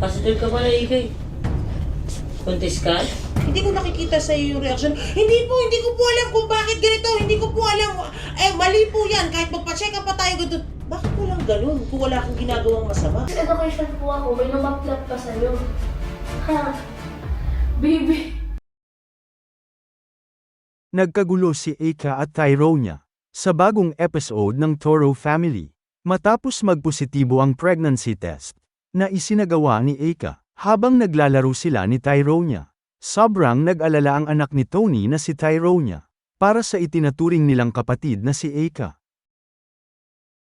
Positive ka pala, Ikay. Contest ka? Hindi ko nakikita sa iyo yung reaction. Hindi po, hindi ko po alam kung bakit ganito. Hindi ko po alam. Eh, mali po yan. Kahit magpa-check up pa tayo ganito. Bakit po lang ganun kung wala akong ginagawang masama? Education po ako, may numaklap pa sa'yo. Ha? Baby. Nagkagulo si Eka at Tyronia sa bagong episode ng Toro Family matapos magpositibo ang pregnancy test na isinagawa ni Eka habang naglalaro sila ni Tyronia. Sobrang nag-alala ang anak ni Tony na si Tyronia para sa itinaturing nilang kapatid na si Eka.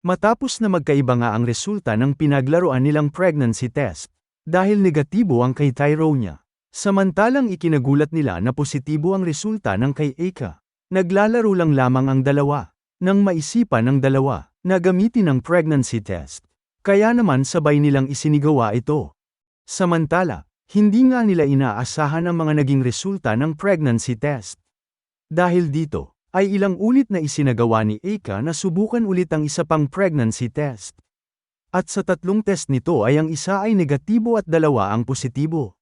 Matapos na magkaiba nga ang resulta ng pinaglaruan nilang pregnancy test dahil negatibo ang kay Tyronia. Samantalang ikinagulat nila na positibo ang resulta ng kay Eka. Naglalaro lang lamang ang dalawa, nang maisipan ng dalawa, na gamitin ang pregnancy test. Kaya naman sabay nilang isinigawa ito. Samantala, hindi nga nila inaasahan ang mga naging resulta ng pregnancy test. Dahil dito, ay ilang ulit na isinagawa ni Eka na subukan ulit ang isa pang pregnancy test. At sa tatlong test nito ay ang isa ay negatibo at dalawa ang positibo.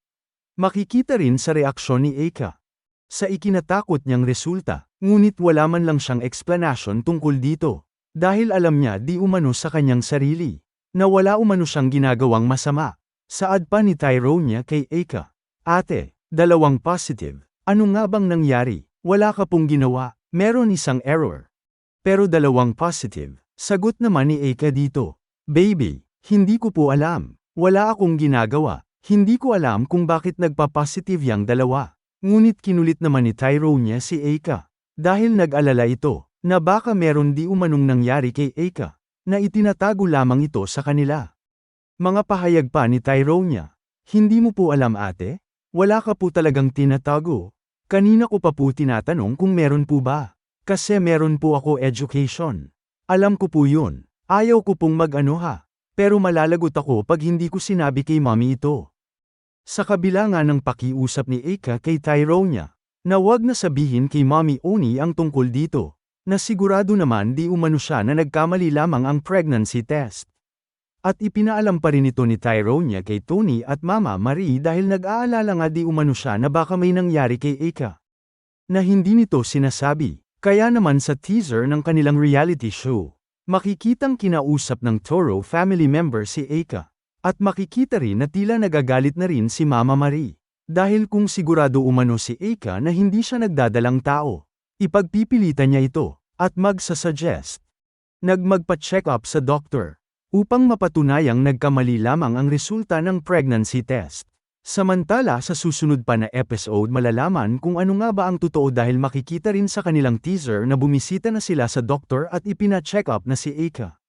Makikita rin sa reaksyon ni Eka. Sa ikinatakot niyang resulta, ngunit wala man lang siyang explanation tungkol dito. Dahil alam niya di umano sa kanyang sarili, na wala umano siyang ginagawang masama. Saad pa ni Tyronia kay Eka. Ate, dalawang positive. Ano nga bang nangyari? Wala ka pong ginawa, meron isang error. Pero dalawang positive. Sagot naman ni Eka dito. Baby, hindi ko po alam. Wala akong ginagawa. Hindi ko alam kung bakit nagpa-positive yang dalawa. Ngunit kinulit naman ni Tyronia si Eka. Dahil nag-alala ito, na baka meron di umanong nangyari kay Eka, na itinatago lamang ito sa kanila. Mga pahayag pa ni Tyronia. Hindi mo po alam ate? Wala ka po talagang tinatago. Kanina ko pa po tinatanong kung meron po ba. Kasi meron po ako education. Alam ko po yun. Ayaw ko pong mag-ano ha. Pero malalagot ako pag hindi ko sinabi kay mami ito. Sa kabila nga ng pakiusap ni Eka kay Tyronia, na wag na sabihin kay Mommy Oni ang tungkol dito, na sigurado naman di umano siya na nagkamali lamang ang pregnancy test. At ipinaalam pa rin ito ni Tyronia kay Tony at Mama Marie dahil nag-aalala nga di umano siya na baka may nangyari kay Eka. Na hindi nito sinasabi, kaya naman sa teaser ng kanilang reality show, makikitang kinausap ng Toro family member si Eka. At makikita rin na tila nagagalit na rin si Mama Marie. Dahil kung sigurado umano si Eka na hindi siya nagdadalang tao, ipagpipilitan niya ito, at magsasuggest. Nagmagpa-check up sa doktor, upang mapatunayang nagkamali lamang ang resulta ng pregnancy test. Samantala sa susunod pa na episode malalaman kung ano nga ba ang totoo dahil makikita rin sa kanilang teaser na bumisita na sila sa doktor at ipina-check up na si Eka.